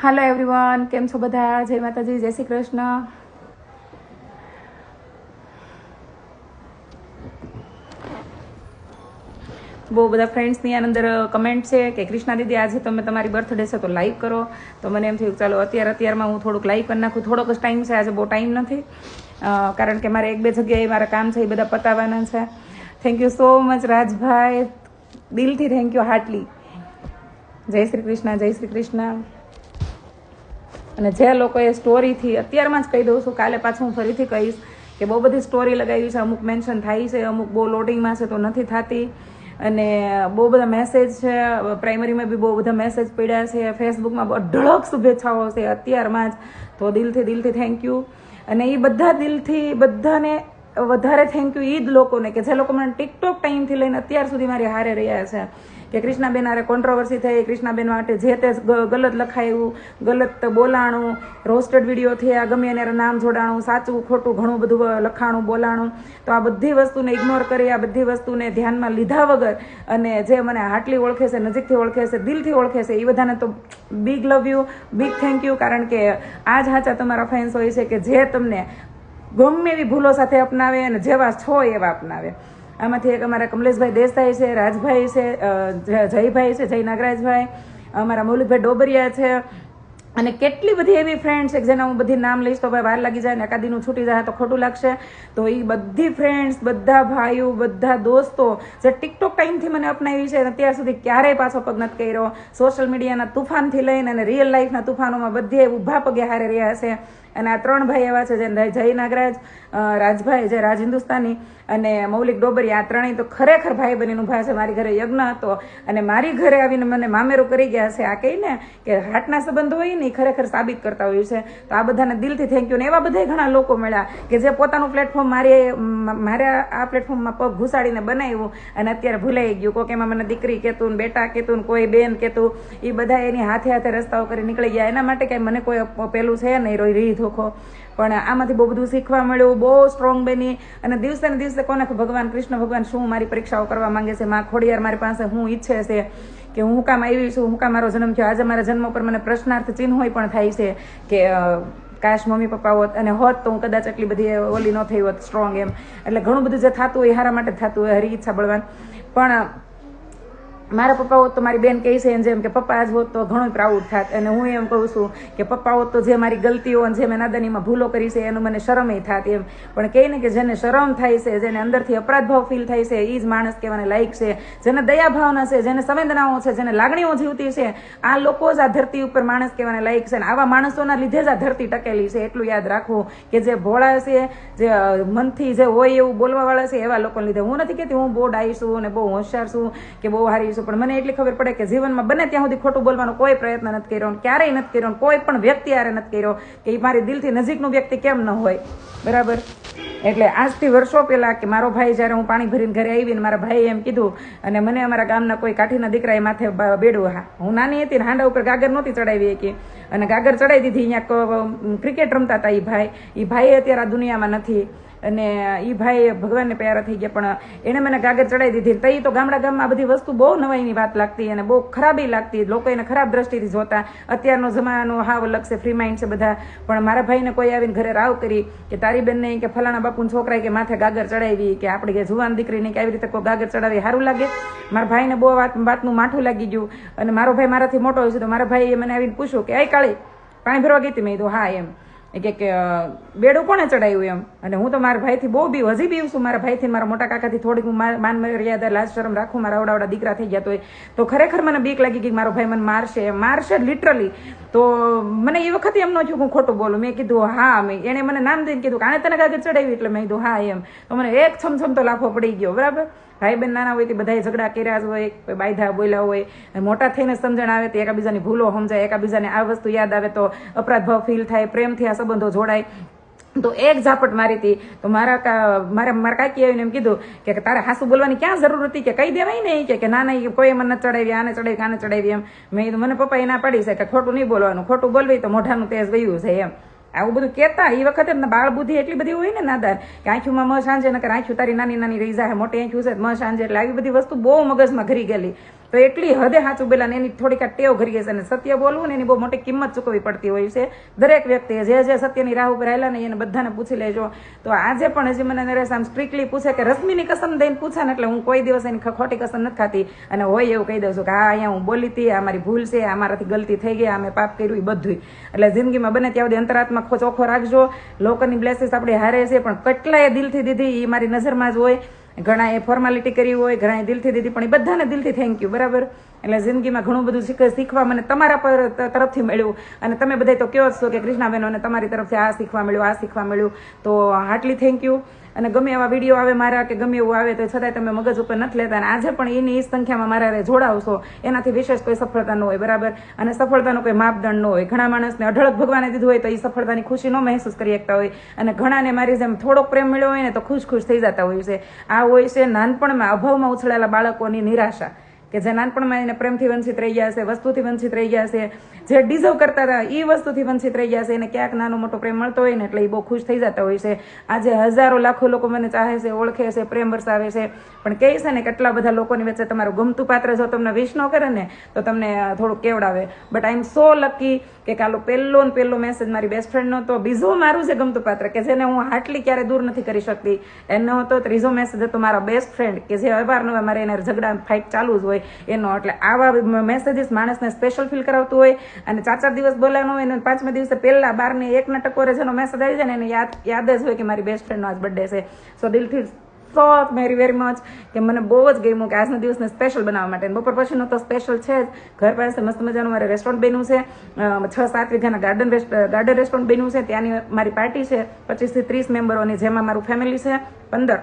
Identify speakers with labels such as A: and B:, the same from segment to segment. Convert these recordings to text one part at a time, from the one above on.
A: હાલો everyone કેમ છો બધા? જય માતાજી, જય શ્રી કૃષ્ણ. બહુ બધા ફ્રેન્ડ્સની આની અંદર કમેન્ટ છે કે કૃષ્ણા દીદી, આજે તમે તમારી બર્થડે છે તો લાઈવ કરો. તો મને એમ થયું, ચાલો અત્યારે, અત્યારમાં હું થોડુંક લાઈવ કરી નાખું. થોડોક જ ટાઈમ છે, આજે બહુ ટાઈમ નથી. કારણ કે મારે એક બે જગ્યાએ મારા કામ છે, એ બધા પતાવવાના છે. Thank you so much Rajbhai. દિલથી થેન્ક યુ હાર્ટલી જય શ્રી કૃષ્ણ, જય શ્રી કૃષ્ણ. અને જે લોકોએ સ્ટોરીથી અત્યારમાં જ કહી દઉં છું, કાલે પાછું હું ફરીથી કહીશ કે બહુ બધી સ્ટોરી લગાવી છે, અમુક મેન્શન થાય છે, અમુક બહુ લોડિંગમાં છે તો નથી થતી. અને બહુ બધા મેસેજ છે પ્રાઇમરીમાં બી બહુ બધા મેસેજ પડ્યા છે ફેસબુકમાં અઢળક શુભેચ્છાઓ છે, અત્યારમાં જ. તો દિલથી દિલથી થેન્ક યુ અને એ બધા દિલથી, બધાને વધારે થેન્ક યુ એ જ લોકોને કે જે લોકો મને ટિકટોક ટાઈમથી લઈને અત્યાર સુધી મારી હારે રહ્યા છે. કે કૃષ્ણાબેન આરે કોન્ટ્રોવર્સી થઈ, કૃષ્ણાબેન માટે જે તે ગલત લખાયું, ગલત બોલાણું રોસ્ટેડ વીડિયો થયા, ગમે એને નામ જોડાણું, સાચું, ખોટું, ઘણું બધું લખાણું, બોલાણું. તો આ બધી વસ્તુને ઇગ્નોર કરી, આ બધી વસ્તુને ધ્યાનમાં લીધા વગર અને જે મને હાટલી ઓળખે છે નજીકથી ઓળખે છે દિલથી ઓળખે છે એ બધાને તો big love you big thank you કારણ કે આ જ હાચા તમારા ફેન્સ હોય છે કે જે તમને ગમે એવી ભૂલો સાથે અપનાવે અને જેવા છો એવા અપનાવે. આમાંથી એક અમારા કમલેશભાઈ દેસાઈ છે, રાજભાઈ છે જયભાઈ છે, જય નાગરાજભાઈ. અમારા મૌલિકભાઈ ડોબરિયા છે અને કેટલી બધી એવી ફ્રેન્ડ્સ છે જેના હું બધી નામ લઈશ તો ભાઈ વાર લાગી જાય ને એકાદીનું છૂટી જાય તો ખોટું લાગશે. તો એ બધી ફ્રેન્ડ્સ બધા ભાઈઓ, બધા દોસ્તો જે ટિકટોક ટાઈમથી મને અપનાવી છે, અત્યાર સુધી ક્યારેય પાછો પગ નથી કર્યો. સોશિયલ મીડિયાના તુફાનથી લઈને અને રિયલ લાઈફના તુફાનોમાં બધે ઊભા પગે હારે રહ્યા છે. અને આ ત્રણ ભાઈ એવા છે જે જય નાગરાજ રાજભાઈ જે રાજ હિન્દુસ્તાની અને મૌલિક ડોબરી, આ ત્રણેય તો ખરેખર ભાઈ બનીનું ભાઈ છે. મારી ઘરે યજ્ઞ હતો અને મારી ઘરે આવીને મને મામેરું કરી ગયા છે. આ કહીને કે હાટના સંબંધ હોય ને એ ખરેખર સાબિત કરતા હોય છે. તો આ બધાને દિલથી થેન્ક યુ ને એવા બધા ઘણા લોકો મળ્યા કે જે પોતાનું પ્લેટફોર્મ મારે મારે આ પ્લેટફોર્મમાં પગ ઘુસાડીને બનાવ્યું અને અત્યારે ભૂલાઈ ગયું. કોક એમાં મને દીકરી કહેતું બેટા કહેતું કોઈ બેન કહેતું એ બધા એની હાથે હાથે રસ્તાઓ કરી નીકળી ગયા. એના માટે કાંઈ મને કોઈ પેલું છે નહીં, રોઈ રીહ ધોખો. પણ આમાંથી બહુ બધું શીખવા મળ્યું, બહુ સ્ટ્રોંગ બની અને દિવસે ને દિવસે કોને ભગવાન, કૃષ્ણ ભગવાન શું મારી પરીક્ષાઓ કરવા માંગે છે? માં ખોડિયાર મારી પાસે હું ઈચ્છે છે. કે હું કામ આવી છું, હું મારો જન્મ થયો. આજે મારા જન્મ પર મને પ્રશ્નાર્થ ચિહ્ન હોય પણ થાય છે કે કાશ મમ્મી પપ્પા હોત અને હોત તો હું કદાચ એટલી બધી ઓલી ન થઈ હોત સ્ટ્રોંગ એમ. એટલે ઘણું બધું જે થતું હોય હારા માટે થતું હોય, હરી ઈચ્છા બળવાન. પણ મારા પપ્પા હોત તો મારી બેન કહે છે જેમ કે પપ્પા આજ હોત તો ઘણું પ્રાઉડ થાત. અને હું એમ કહું છું કે પપ્પા હોત તો જે મારી ગલતીઓ અને જે મેં નાદાનીમાં ભૂલો કરી છે એનું મને શરમય થાત એમ. પણ કહે ને કે જેને શરમ થાય છે, જેને અંદરથી અપરાધભાવ ફીલ થાય છે એ જ માણસ કહેવાને લાયક છે. જેને દયા ભાવના છે, જેને સંવેદનાઓ છે, જેને લાગણીઓ જીવતી છે, આ લોકો જ આ ધરતી ઉપર માણસ કહેવાને લાયક છે. અને આવા માણસોના લીધે જ આ ધરતી ટકેલી છે. એટલું યાદ રાખવું કે જે ભોળા છે, જે મનથી જે હોય એવું બોલવાવાળા છે, એવા લોકોને લીધે હું નથી કહેતી હું બહુ ડાઈ છું અને બહુ હોશિયાર છું કે બહુ હારી છું. પણ મને એટલી ખબર પડે કે જીવનમાં બને ત્યાં સુધી ખોટું બોલવાનો કોઈ પ્રયત્ન નથી કર્યો ક્યારેય નથી કર્યો કોઈ પણ વ્યક્તિ આરે નથી કર્યો કે એ મારી દિલથી નજીકનું વ્યક્તિ કેમ ન હોય. બરાબર? એટલે આજથી વર્ષો પહેલા કે મારો ભાઈ જ્યારે હું પાણી ભરીને ઘરે આવીને મારા ભાઈએ એમ કીધું અને મને અમારા ગામના કોઈ કાઠીના દીકરાએ માથે બેડું હા. હું નાની હતી ને હાંડા ઉપર ગાગર નહોતી ચડાવી કે અને ગાગર ચડાવી દીધી અહીંયા ક્રિકેટ રમતા હતા એ ભાઈ. એ ભાઈ અત્યારે આ દુનિયામાં નથી. અને એ ભાઈ ભગવાનને પ્યારા થઈ ગયા, પણ એણે મને ગાગર ચડાવી દીધી. તઈ તો ગામડા ગામમાં બધી વસ્તુ બહુ નવાઈની વાત લાગતી અને બહુ ખરાબી લાગતી. લોકો એને ખરાબ દ્રષ્ટિથી જોતા. અત્યારનો જમાનો હાવ લખશે ફ્રી માઇન્ડ છે બધા. પણ મારા ભાઈને કોઈ આવીને ઘરે રાવ કરી કે તારી બેનને કે ફલાણા બાપુના છોકરાએ કે માથે ગાગર ચડાવી કે આપણે કે જુવાન દીકરીને કે આવી રીતે કોઈ ગાગર ચડાવી સારું લાગે? મારા ભાઈને બહુ વાત, વાતનું માઠું લાગી ગયું. અને મારો ભાઈ મારાથી મોટો હોય છે, તો મારા ભાઈએ મને આવીને પૂછ્યું કે આઈ કાળી, પાણી ભરવા ગઈ હતી? મેં કીધું, હા, એમ. એ કે કે બેડું કોણે ચડાવ્યું એમ? અને હું તો મારા ભાઈથી બહુ બી, હજી બી છું, મારા ભાઈથી મારા મોટા કાકાથી થોડીક હું માન મર્યાદા, લાજ, શરમ રાખું, મારા અવડાવડા દીકરા થઈ ગયા તો તો ખરેખર મને બીક લાગી કે મારો ભાઈ મને મારશે મારશે લિટરલી તો મને એ વખતે એમ ન થયું હું ખોટું બોલું. મેં કીધું, હા, મેં એણે મને નામ દઈને કીધું કાણે તને કાગળ ચડાવી? એટલે મેં કીધું, હા, એમ. તો મને એક છમછમ તો લાફો પડી ગયો, બરાબર? ભાઈ બેન નાના હોય તે બધાએ ઝઘડા કર્યા જ હોય, કોઈ બાયધા બોલ્યા હોય મોટા થઈને સમજણ આવે તે એકબીજાની ભૂલો સમજાય, એકબીજાને આ વસ્તુ યાદ આવે તો અપરાધ ભાવ ફીલ થાય, પ્રેમથી આ સંબંધો જોડાય. તો એક ઝાપટ મારી હતી. તો મારા મારા મારા કાકી આવીને એમ કીધું કે તારે હાસુ બોલવાની ક્યાં જરૂર હતી કે કહી દેવાય ને કે ના ના કોઈ મને નથી ચડાવી, આને ચડાવી આને ચડાવી એમ. મેં કીધું, મને પપ્પા ના પાડી છે કે ખોટું નહીં બોલવાનું. ખોટું બોલવી તો મોઢાનું તેજ ગયું છે એમ. આવું બધું કહેતા એ વખતે બાળ બુદ્ધિ એટલી બધી હોય ને નાદાર કે આંખીમાં મ સાંજે નકર આંખ્યું તારી નાની નાની રહી જાય, મોટી આંખ્યું છે મ સાંજે એટલે આવી બધી વસ્તુ બહુ મગજમાં ઘરી ગયેલી. તો એટલી હદે સાચું બોલા એની થોડીક ટેવ ઘરી ગઈ છે. અને સત્ય બોલવું ને એની બહુ મોટી કિંમત ચૂકવવી પડતી હોય છે. દરેક વ્યક્તિએ જે જે સત્યની રાહ ઉપર આવેલા ને એને બધાને પૂછી લેજો. તો આજે પણ હજી મને નરેશ આમ સ્ટ્રિક્ટલી પૂછે કે રશ્મિની કસમ દઈને પૂછે ને એટલે હું કોઈ દિવસ એની ખોટી કસમ નથી ખાતી. અને હોય એવું કહી દઉં છું કે હા અહીંયા હું બોલી હતી, આ મારી ભૂલ છે, આ મારાથી ગલતી થઈ ગઈ, આ મેં પાપ કર્યું એ બધું એટલે જિંદગીમાં બને ત્યાં સુધી અંતરાત્મા ખો- ચોખ્ખો રાખજો. લોકોની બ્લેસીસ આપણે હારે છે, પણ કેટલાય દિલથી દીધી એ મારી નજરમાં જ હોય. ઘણા એ ફોર્માલિટી કરી હોય ઘણા દિલથી દીધી, પણ એ બધાને દિલથી થેન્ક યુ બરાબર? એટલે જિંદગીમાં ઘણું બધું શીખ- શીખવા મને તમારા પર તરફથી મળ્યું. અને તમે બધા તો કહો છો કે કૃષ્ણાબેનોને તમારી તરફથી આ શીખવા મળ્યું, આ શીખવા મળ્યું. તો હાર્ટલી થેન્ક યુ અને ગમે એવા વીડિયો આવે મારા કે ગમે એવું આવે તો છતાંય તમે મગજ ઉપર નથી લેતા. અને આજે પણ એની એ સંખ્યામાં મારા જોડાવશો, એનાથી વિશેષ કોઈ સફળતા ન હોય, બરાબર? અને સફળતાનો કોઈ માપદંડ ન હોય. ઘણા માણસને અઢળક ભગવાને દીધું હોય તો એ સફળતાની ખુશી ન મહેસૂસ કરી શકતા હોય. અને ઘણાને મારી જેમ થોડોક પ્રેમ મળ્યો હોય ને તો ખુશ ખુશ થઈ જતા હોય છે. આ હોય છે નાનપણમાં અભાવમાં ઉછળેલા બાળકોની નિરાશા. કે જે નાનપણમાં એને પ્રેમથી વંચિત રહી ગયા છે વસ્તુથી વંચિત રહી ગયા છે જે ડિઝર્વ કરતા હતા એ વસ્તુથી વંચિત રહી ગયા છે એને ક્યાંક નાનો મોટો પ્રેમ મળતો હોય ને એટલે એ બહુ ખુશ થઈ જતા હોય છે. આજે હજારો લાખો લોકો મને ચાહે છે, ઓળખે છે, પ્રેમ વરસાવે છે. પણ કહે છે ને કેટલા બધા લોકોની વચ્ચે તમારું ગમતું પાત્ર જો તમને વિશ ન કરે ને, તો તમને થોડુંક કેવડાવે. But I M so lucky કે કાલો પહેલો ને પહેલો મેસેજ મારી બેસ્ટ ફ્રેન્ડનો તો બીજો મારું છે ગમતું પાત્ર કે જેને હું હાટલી ક્યારે દૂર નથી કરી શકતી. એનો હતો ત્રીજો મેસેજ હતો મારા બેસ્ટ ફ્રેન્ડ કે જે અવારનવાર મારે એને ઝઘડા ફાઇટ ચાલુ જ હોય એનો એટલે આવા મેસેજીસ માણસને સ્પેશિયલ ફીલ કરાવતું હોય અને ચાર ચાર દિવસ બોલાવવાનું હોય અને પાંચમા દિવસે પહેલા બારને એકના ટકોરે જેનો મેસેજ આવી જાય ને એને યાદ યાદ જ હોય કે મારી બેસ્ટ ફ્રેન્ડનો આજ બર્થડે છે. સો દિલથી સો વેરી વેરી મચ કે મને બહુ જ ગમ્યું કે આજના દિવસને સ્પેશિયલ બનાવવા માટે. બપોર પછીનો તો સ્પેશિયલ છે જ. ઘર પાસે મસ્ત મજાનું મારે રેસ્ટોરન્ટ બન્યું છે. છ સાત વીઘાના ગાર્ડન ગાર્ડન રેસ્ટોરન્ટ બન્યું છે. ત્યાંની મારી પાર્ટી છે પચીસથી ત્રીસ મેમ્બરોની જેમાં મારું ફેમિલી છે. પંદર.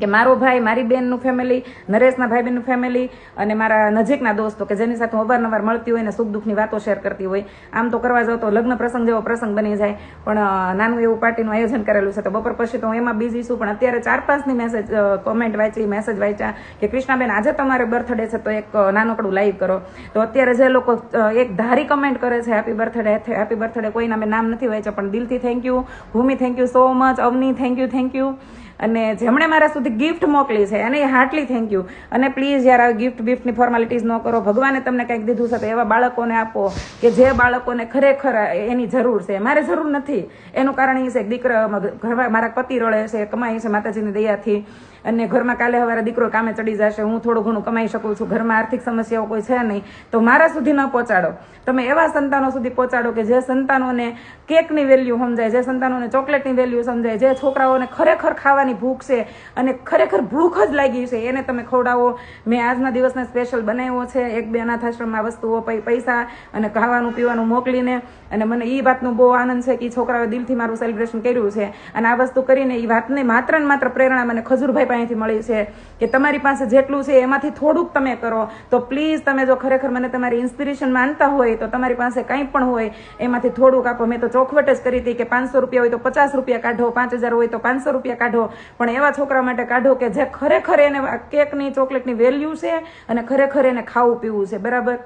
A: કે મારો ભાઈ, મારી બેનનું ફેમિલી નરેશના ભાઈ બહેનનું ફેમિલી અને મારા નજીકના દોસ્તો કે જેની સાથે હું અવારનવાર મળતી હોય ને સુખ દુઃખની વાતો શેર કરતી હોય, આમ તો કરવા જાવ તો લગ્ન પ્રસંગ જેવો પ્રસંગ બની જાય. પણ નાનું એવું પાર્ટીનું આયોજન કરેલું છે, તો બપોર પછી તો હું એમાં બિઝી છું, પણ અત્યારે ચાર પાંચની મેસેજ કોમેન્ટ વાંચી મેસેજ વાંચ્યા કે કૃષ્ણાબેન, આજે તમારે બર્થડે છે, તો એક નાનકડું લાઈવ કરો. તો અત્યારે જે લોકો એક ધારી કમેન્ટ કરે છે હેપી બર્થડે હેપી બર્થડે કોઈના મેં નામ નથી વાંચ્યા, પણ દિલથી thank you Bhoomi thank you so much Avni thank you thank you અને જેમણે મારા સુધી ગિફ્ટ મોકલી છે, એને હાર્ટલી થેન્ક યુ અને પ્લીઝ યાર ગિફ્ટ બિફ્ટની ફોર્માલિટીઝ ન કરો. ભગવાને તમને કંઈક દીધું છે તો એવા બાળકોને આપો કે જે બાળકોને ખરેખર એની જરૂર છે. મારે જરૂર નથી. એનું કારણ એ છે કે દીકરા મારા પતિ રળે છે કમાય છે, માતાજીની દયાથી. અને ઘરમાં કાલે હવારે દીકરો કામે ચડી જશે, હું થોડું ઘણું કમાઈ શકું છું, ઘરમાં આર્થિક સમસ્યાઓ કોઈ છે નહીં, તો મારા સુધી ન પહોંચાડો. તમે એવા સંતાનો સુધી પહોંચાડો કે જે સંતાનોને કેકની વેલ્યુ સમજાય, જે સંતાનોને ચોકલેટની વેલ્યુ સમજાય, જે છોકરાઓને ખરેખર ખાવાની ભૂખ છે અને ખરેખર ભૂખ જ લાગી છે, એને તમે ખવડાવો. મેં આજના દિવસને સ્પેશિયલ બનાવ્યો છે, એક બે અનાથાશ્રમમાં વસ્તુઓ પૈસા અને ખાવાનું પીવાનું મોકલીને અને મને એ વાતનો બહુ આનંદ છે કે છોકરાઓએ દિલથી મારું સેલિબ્રેશન કર્યું છે. અને આ વસ્તુ કરીને એ વાતને માત્ર ને માત્ર પ્રેરણા મને ખજૂરભાઈ પાસેથી મળી છે કે તમારી પાસે જેટલું છે એમાંથી થોડુંક તમે કરો, તો પ્લીઝ તમે જો ખરેખર મને તમારી ઇન્સ્પિરેશન માનતા હોય, તો તમારી પાસે કંઈ પણ હોય, એમાંથી થોડુંક આપો. મેં તો ચોખવટ જ કરી હતી કે પાંચસો રૂપિયા હોય તો પચાસ રૂપિયા કાઢો, પાંચ હજાર હોય તો પાંચસો રૂપિયા કાઢો. પણ એવા છોકરા માટે કાઢો કે જે ખરેખર એને કેકની ચોકલેટની વેલ્યુ છે અને ખરેખર એને ખાવું પીવું છે. બરાબર?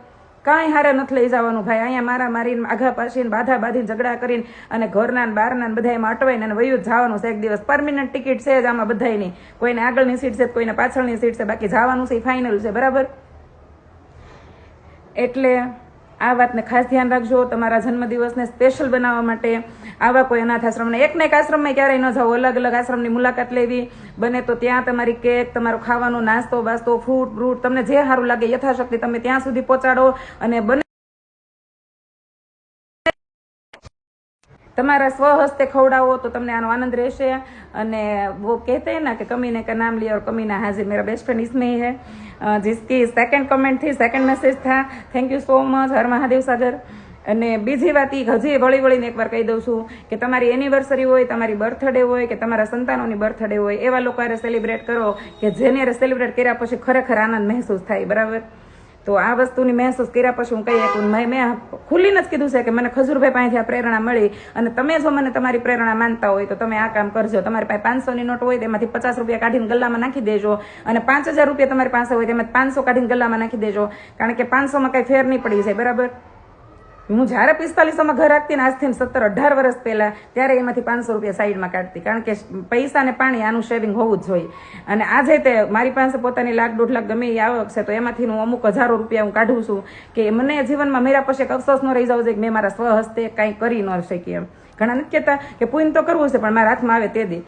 A: કાંઈ હારે નથી લઈ જવાનું ભાઈ. અહીંયા મારા મારીને આઘા પાછીને બાધા બાંધીને ઝઘડા કરીને અને ઘરના બારના બધા એમાં અટવાઈને અને વયું જવાનું છે એક દિવસ. પરમિનન્ટ ટિકિટ છે જ આમાં બધાયની. કોઈને આગળની સીટ છે, કોઈને પાછળની સીટ છે, બાકી જવાનું છે ફાઇનલ છે, બરાબર? એટલે આ વાતને ખાસ ધ્યાન રાખજો. તમારા જન્મદિવસને સ્પેશિયલ બનાવવા માટે આવા કોઈ અનાથ આશ્રમને એક ને એક આશ્રમમાં ક્યારેય ન જાઓ. અલગ અલગ આશ્રમની મુલાકાત લેવી. બને તો ત્યાં તમારી કેક, તમારો ખાવાનો નાસ્તો, બાસ્તો ફ્રૂટ બ્રૂટ, તમને જે સારું લાગે યથાશક્તિ તમે ત્યાં સુધી પહોંચાડો અને બને તમારા સ્વહસ્તે ખવડાવો તો તમને આનો આનંદ રહેશે. અને વો કહેતે ના કે કમીને કે નામ લિયો, કમીના હાજર મેરા બેસ્ટ ફ્રેન્ડ ઇસમે હે. જિસકી સેકન્ડ કમેન્ટથી સેકન્ડ મેસેજ થા. થેન્ક યુ સો મચ હર મહાદેવ સાગર. અને બીજી વાત એ હજી વળી વળીને એકવાર કહી દઉં છું કે તમારી એનિવર્સરી હોય, તમારી બર્થડે હોય કે તમારા સંતાનોની બર્થડે હોય, એવા લોકો સેલિબ્રેટ કરો કે જેને સેલિબ્રેટ કર્યા પછી ખરેખર આનંદ મહેસૂસ થાય, બરાબર? તો આ વસ્તુની મહેસૂસ કર્યા પછી હું કહી શકું મેં મેં ખુલ્લીને જ કીધું છે કે મને ખજૂરભાઈ પાસેથી આ પ્રેરણા મળી અને તમે જો મને તમારી પ્રેરણા માનતા હોય તો તમે આ કામ કરજો. તમારી પાસે પાંચસોની નોટ હોય તેમાંથી પચાસ રૂપિયા કાઢીને ગલ્લામાં નાખી દેજો અને પાંચ હજાર રૂપિયા તમારી પાસે હોય તેમાંથી પાંચસો કાઢીને ગલ્લામાં નાખી દેજો. કારણ કે પાંચસોમાં કાંઈ ફેર નહીં પડી જાય, બરાબર? હું જ્યારે પિસ્તાલીસોમાં ઘર રાખતી ને આજથી સત્તર અઢાર વર્ષ પહેલાં, ત્યારે એમાંથી પાંચસો રૂપિયા સાઈડમાં કાઢતી. કારણ કે પૈસા ને પાણી આનું શેવિંગ હોવું જ જોઈએ. અને આજે તે મારી પાસે પોતાની લાખ દોઢ લાખ ગમે એ આવક છે, તો એમાંથી હું અમુક હજારો રૂપિયા હું કાઢું છું કે મને જીવનમાં મેરા પછી એક અફસોસ ન રહી જવું જોઈએ કે મેં મારા સ્વહસ્તે કાંઈ કરી ન શકી એમ. ઘણા નથી કહેતા કે પૂન તો કરવું છે, પણ મારા હાથમાં આવે તે દી.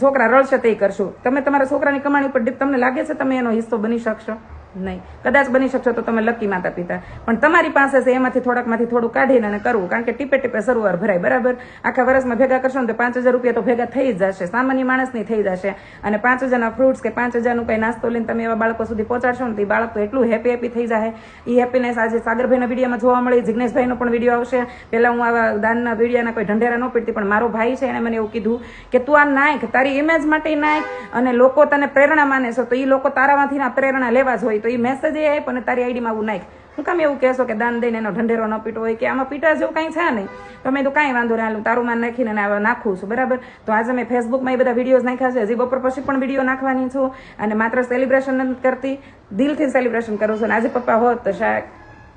A: છોકરા રડશે તે કરશું. તમે તમારા છોકરાની કમાણી પર તમને લાગે છે, તમે એનો હિસ્સો બની શકશો? નહીં. કદાચ બની શકશો તો તમે લકી માતા પિતા. પણ તમારી પાસે છે, એમાંથી થોડાકમાંથી થોડું કાઢીને અને કરવું. કારણ કે ટીપે ટીપે સરોવર ભરાય, બરાબર? આખા વર્ષમાં ભેગા કરશો ને તો પાંચ હજાર રૂપિયા તો ભેગા થઈ જશે. સામાન્ય માણસની થઈ જશે. અને પાંચ હજારના ફ્રૂટ્સ કે પાંચ હજારનું કંઈ નાસ્તો લઈને તમે એવા બાળકો સુધી પહોંચાડશો ને તો એ બાળક તો એટલું હેપી હેપી થઈ જાય એ હેપીનેસ આજે સાગરભાઈના વિડીયોમાં જોવા મળી, જિગ્નેશભાઈનો પણ વીડિયો આવશે. પહેલાં હું આવા દાનના વિડીયાના કોઈ ઢંઢેરા ન પીડતી, પણ મારો ભાઈ છે એણે મને એવું કીધું કે તું આ નાખ તારી ઇમેજ માટે નાખ અને લોકો તને પ્રેરણા માને છે, તો એ લોકો તારામાંથી પ્રેરણા લેવા જ હોય. તો એ મેસેજ એ આપ અને તારી આઈડીમાં આવું નાખ. હું કામ એવું કહેશો કે દાન દઈને એનો ઢંઢેરો ન પીટો હોય કે આમાં પીટા જેવું કાંઈ છે નહીં. તમે તો કાંઈ વાંધો નહીં તારું માન નાખીને અને નાખું છું. બરાબર? તો આજે મેં ફેસબુકમાં એ બધા વિડીયોઝ નાખ્યા છે. હજી બપોર પછી પણ વીડિયો નાખવાની છું અને માત્ર સેલિબ્રેશન નથી કરતી. દિલથી સેલિબ્રેશન કરું છું. અને આજે પપ્પા હોત તો શાયદ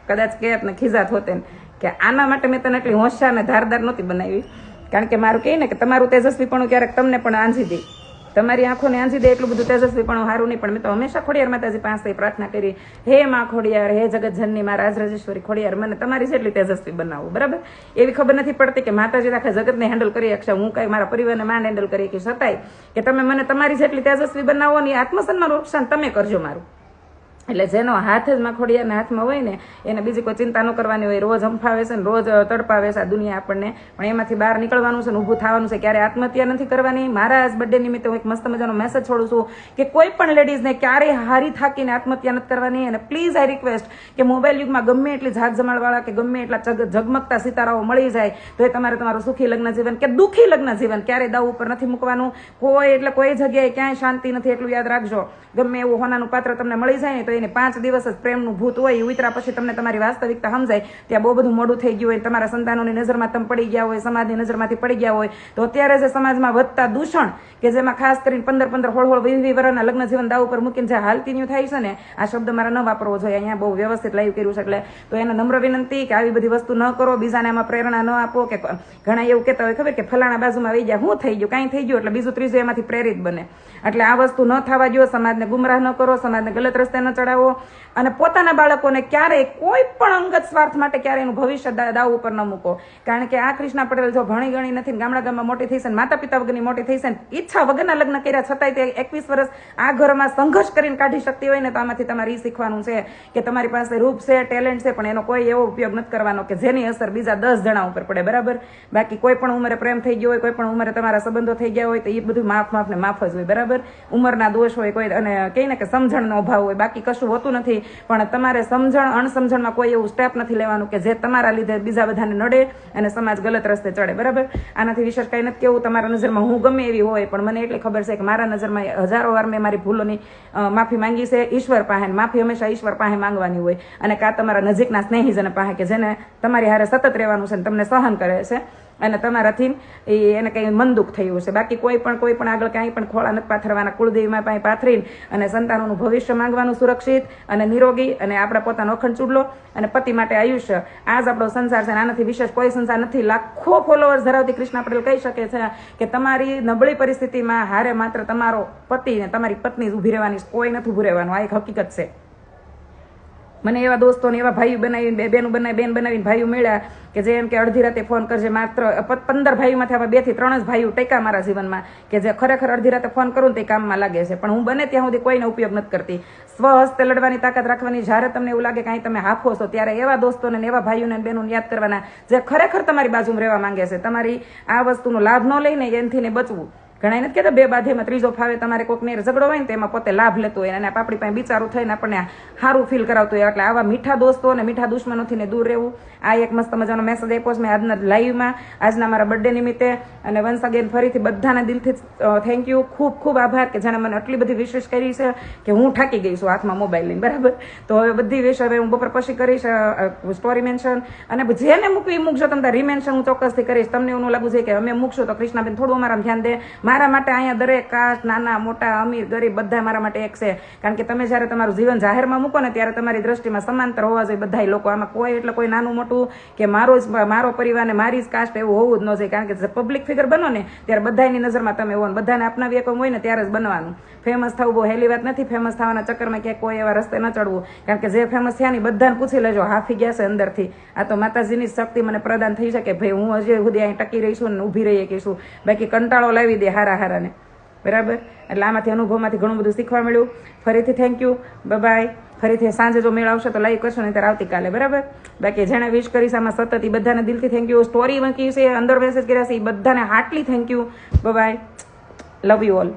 A: કદાચ કહેત ને ખીજાત હોતે કે આના માટે મેં તને એટલી હોશિયાર ને ધારદાર નહોતી બનાવી. કારણ કે મારું કહે ને કે તમારું તેજસ્વીપણું ક્યારેક તમને પણ આંજી દે. તમારી આંખોને આંજી દે એટલું બધું તેજસ્વી પણ સારું નહીં, પણ મેં તો હંમેશા ખોડિયાર માતાજી પાસે પ્રાર્થના કરી. હે માં ખોડિયાર, હે જગત જનની માં રાજરાજેશ્વરી ખોડિયાર, મને તમારી જેટલી તેજસ્વી બનાવો, બરાબર? એવી ખબર નથી પડતી કે માતાજી આખા જગતને હેન્ડલ કરી શકશે હું કઈ મારા પરિવારને માન હેન્ડલ કરી શકાય કે તમે મને તમારી જેટલી તેજસ્વી બનાવો ને આત્મસન્માન નુકસાન તમે કરજો મારું. એટલે જેનો હાથ જ માખોડિયાના હાથમાં હોય ને, એને બીજી કોઈ ચિંતા ન કરવાની હોય. રોજ હંફાવે છે ને રોજ તડપાવે છે આ દુનિયા આપણને. પણ એમાંથી બહાર નીકળવાનું છે ને ઊભું થવાનું છે. ક્યારે આત્મહત્યા નથી કરવાની. મારા આજ બર્થડે નિમિત્તે હું એક મસ્ત મજાનો મેસેજ છોડું છું કે કોઈ પણ લેડીઝને ક્યારેય હારી થાકીને આત્મહત્યા નથી કરવાની. અને પ્લીઝ આઈ રિક્વેસ્ટ કે મોબાઈલ યુગમાં ગમે એટલી ઝાક જમાડવાળા કે ગમે એટલા ઝગમગતા સિતારાઓ મળી જાય, તો એ તમારે તમારું સુખી લગ્ન જીવન કે દુઃખી લગ્ન જીવન ક્યારેય દાવ ઉપર નથી મૂકવાનું. કોઈ એટલે કોઈ જગ્યાએ ક્યાંય શાંતિ નથી, એટલું યાદ રાખજો. ગમે એવું હોનાનું પાત્ર તમને મળી જાય ને તો એને પાંચ દિવસ જ પ્રેમનું ભૂત હોય ઉતરા પછી તમને તમારી વાસ્તવિકતા સમજાય. ત્યાં બહુ બધું મોડું થઈ ગયું હોય, તમારા સંતાનોની નજરમાં તમે પડી ગયા હોય, સમાજની નજરમાંથી પડી ગયા હોય, તો અત્યારે જે સમાજમાં વધતા દૂષણ કે જેમાં ખાસ કરીને પંદર પંદર હોળ હોળ વીસ લગ્ન જીવન દાવ ઉપર મૂકીને જે હાલતીન્યુ થાય છે ને, આ શબ્દ મારા ન વાપરવો જોઈએ. અહીંયા બહુ વ્યવસ્થિત લાઈવ કર્યું છે એટલે તો એને નમ્ર વિનંતી કે આવી બધી વસ્તુ ન કરો, બીજાને એમાં પ્રેરણા ન આપો કે ઘણા એવું કહેતા હોય, ખબર કે ફલાણા બાજુમાં આવી ગયા, હું થઈ ગયું, કાંઈ થઈ ગયું, એટલે બીજું ત્રીજું એમાંથી પ્રેરિત બને. એટલે આ વસ્તુ ન થવા દો સમાજને ગુમરાહ ન કરો, સમાજને ગલત રસ્તે ન ચડાવો અને પોતાના બાળકોને ક્યારેય કોઈ પણ અંગત સ્વાર્થ માટે ક્યારેય એનું ભવિષ્ય દાવ ઉપર ન મૂકો. કારણ કે આ કૃષ્ણા પટેલ જો ભણી ગણી નથી ગામડા ગામમાં મોટી થઈ છે માતા પિતા વગરની મોટી થઈ છે ઈચ્છા વગરના લગ્ન કર્યા છતાંય તે એકવીસ વર્ષ આ ઘરમાં સંઘર્ષ કરીને કાઢી શકતી હોય ને તો આમાંથી તમારે એ શીખવાનું છે કે તમારી પાસે રૂપ છે, ટેલેન્ટ છે, પણ એનો કોઈ એવો ઉપયોગ નથી કરવાનો કે જેની અસર બીજા દસ જણા ઉપર પડે, બરાબર? બાકી કોઈ પણ ઉંમરે પ્રેમ થઈ ગયો હોય, કોઈ પણ ઉંમરે તમારા સંબંધો થઈ ગયા હોય તો એ બધું માફ માફ ને માફ જ હોય, બરાબર? ઉંમરના દોષ હોય કોઈ, અને કહીને કે સમજણનો અભાવ હોય, બાકી કશું હોતું નથી, પણ તમારે સમજણ, અણસમજણમાં કોઈ એવું સ્ટેપ નથી લેવાનું કે જે તમારા લીધે બીજા બધાને નડે અને સમાજ ગલત રસ્તે ચડે, બરાબર? આનાથી વિશેષ કંઈ નથી કેવું તમારા નજરમાં હું ગમે એવી હોય, પણ મને એટલી ખબર છે કે મારા નજરમાં હજારો વાર મેં મારી ભૂલોની માફી માંગી છે, ઈશ્વર પાસે, માફી હંમેશા ઈશ્વર પાસે માંગવાની હોય. અને કા તમારા નજીકના સ્નેહીજન પાસે કે જેને તમારી હારે સતત રહેવાનું છે ને તમને સહન કરે છે અને તમારાથી એને કંઈ મનદુખ થયું છે બાકી કોઈ પણ કોઈ પણ આગળ કાંઈ પણ ખોળા નથી પાથરવાના. કુળદેવીમાં પાસે પાથરીને અને સંતાનોનું ભવિષ્ય માંગવાનું સુરક્ષિત અને નિરોગી અને આપણા પોતાનો અખંડ ચૂડલો અને પતિ માટે આયુષ્ય. આ જ આપણો સંસાર છે આનાથી વિશેષ કોઈ સંસાર નથી. લાખો ફોલોઅર્સ ધરાવતી કૃષ્ણા પટેલ કહી શકે છે કે તમારી નબળી પરિસ્થિતિમાં હારે માત્ર તમારો પતિ ને તમારી પત્ની ઊભી રહેવાની કોઈ નથી ઊભું રહેવાનું. આ એક હકીકત છે. મને એવા દોસ્તો ને એવા ભાઈઓ બનાવીને, બે બેનું બનાવી, બેન બનાવીને ભાઈઓ મળ્યા કે જે એમ કે અડધી રાતે ફોન કરજે, માત્ર પંદર ભાઈઓમાંથી આપણે બેથી ત્રણ જ ભાઈઓ ટેકા મારા જીવનમાં કે જે ખરેખર અડધી રાતે ફોન કરું ને તે કામમાં લાગે છે. પણ હું બને ત્યાં સુધી કોઈને ઉપયોગ નથી કરતી. સ્વહસ્તે લડવાની તાકાત રાખવાની જ્યારે તમને એવું લાગે કે અહીં તમે હાફો છો, ત્યારે એવા દોસ્તોને એવા ભાઈઓને બહેનોને યાદ કરવાના જે ખરેખર તમારી બાજુમાં રહેવા માંગે છે. તમારી આ વસ્તુનો લાભ ન લઈને એનથી ને બચવું. ઘણા નથી કહેતા, બે બાધીમાં ત્રીજો ફાવે, તમારે કોઈકને ઝઘડો હોય ને તેમાં પોતે લાભ લેતો હોય અને આપણી પાસે બિચારું થઈને આપણને સારું ફીલ કરાવતું હોય. એટલે આવા મીઠા દોસ્તો અને મીઠા દુશ્મનોથી ને દૂર રહેવું. આ એક મસ્ત મજાનો મેસેજ આપ્યો છે, મેં આજના લાઈવમાં આજના મારા બર્થડે નિમિત્તે. અને વન્સ અગેન ફરીથી બધાના દિલથી થેન્ક યુ ખૂબ ખૂબ આભાર કે જેણે મને આટલી બધી વિશેષ કરી છે કે હું થાકી ગઈ છું હાથમાં મોબાઈલ લઈને, બરાબર? તો હવે બધી વિશ હવે હું બપોર પછી કરીશ સ્ટોરી મેન્શન અને જેને મૂકવી મૂકશો તમે રિમેન્શન હું ચોક્કસથી કરીશ. તમને એવું લાગુ છે કે અમે મૂકશું તો કૃષ્ણાબેન થોડું અમારા ધ્યાન દે. મારા માટે અહીંયા દરેક કાસ્ટ, નાના, મોટા, અમીર, ગરીબ બધા મારા માટે એક છે. કારણ કે તમે જ્યારે તમારું જીવન જાહેરમાં મૂકો ને ત્યારે તમારી દ્રષ્ટિમાં સમાંતર હોવા જોઈએ બધા લોકો. આમાં કોઈ એટલે કોઈ નાનું મોટું કે મારો જ, મારો પરિવાર ને મારી જ કાસ્ટ એવું હોવું જ ન જોઈએ. કારણ કે પબ્લિક ફિગર બનો ને ત્યારે બધાની નજરમાં તમે હો બધાને અપનાવી એકમ હોય ને ત્યારે જ બનવાનું. ફેમસ થવું બહુ હેલી વાત નથી. ફેમસ થવાના ચક્કરમાં ક્યાંક કોઈ એવા રસ્તે ન ચડવું. કારણ કે જે ફેમસ થયા ને બધાને પૂછી લેજો, હાફી ગયા છે અંદરથી. આ તો માતાજીની શક્તિ મને પ્રદાન થઈ શકે ભાઈ હું હજી સુધી અહીં ટકી રહી છું ને ઊભી રહી કહીશું બાકી કંટાળો લાવી દે. હારા હારાને. બરાબર? એટલે આમાંથી અનુભવમાંથી ઘણું બધું શીખવા મળ્યું. ફરીથી થેન્ક યુ બાય ફરીથી સાંજે જો મેળ આવશે તો લાઈવ કરશો નહીં ત્યારે આવતીકાલે. બરાબર? બાકી જેણે વિશ કરીશ આમાં સતત એ બધાને દિલથી થેન્ક યુ સ્ટોરી મૂકી છે, અંદર મેસેજ કર્યા છે એ બધાને heartly thank you bye love you all